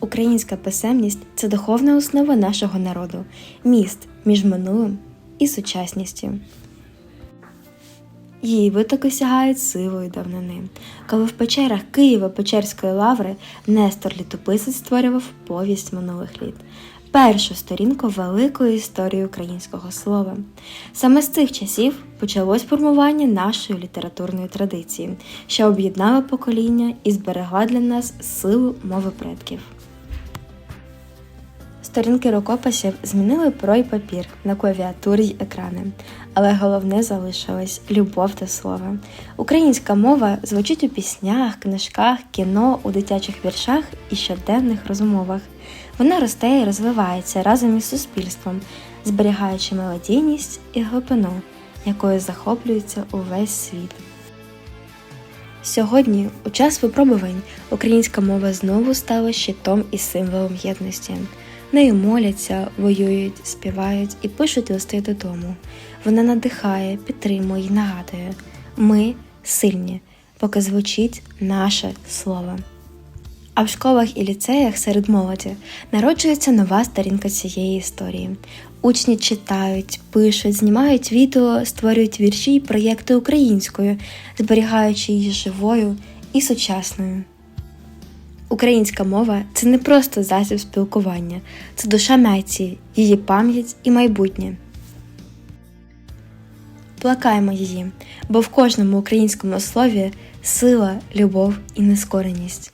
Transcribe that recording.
Українська писемність це духовна основа нашого народу, міст між минулим і сучасністю. Її витоки сягають сивої давнини, коли в печерах Києво-Печерської лаври Нестор Літописець створював повість минулих літ, першу сторінку великої історії українського слова. Саме з цих часів почалось формування нашої літературної традиції, що об'єднала покоління і зберегла для нас силу мови предків. Сторінки рукописів змінили про й папір на клавіатурі й екрани, але головне залишилось любов до слова. Українська мова звучить у піснях, книжках, кіно, у дитячих віршах і щоденних розмовах. Вона росте і розвивається разом із суспільством, зберігаючи мелодійність і глибину, якою захоплюється увесь світ. Сьогодні, у час випробувань, українська мова знову стала щитом і символом єдності. Нею моляться, воюють, співають і пишуть листи додому. Вона надихає, підтримує і нагадує: ми сильні, поки звучить наше слово. А в школах і ліцеях серед молоді народжується нова сторінка цієї історії. Учні читають, пишуть, знімають відео, створюють вірші й проєкти українською, зберігаючи її живою і сучасною. Українська мова це не просто засіб спілкування, це душа нації, її пам'ять і майбутнє. Плакаємо її, бо в кожному українському слові сила, любов і нескореність.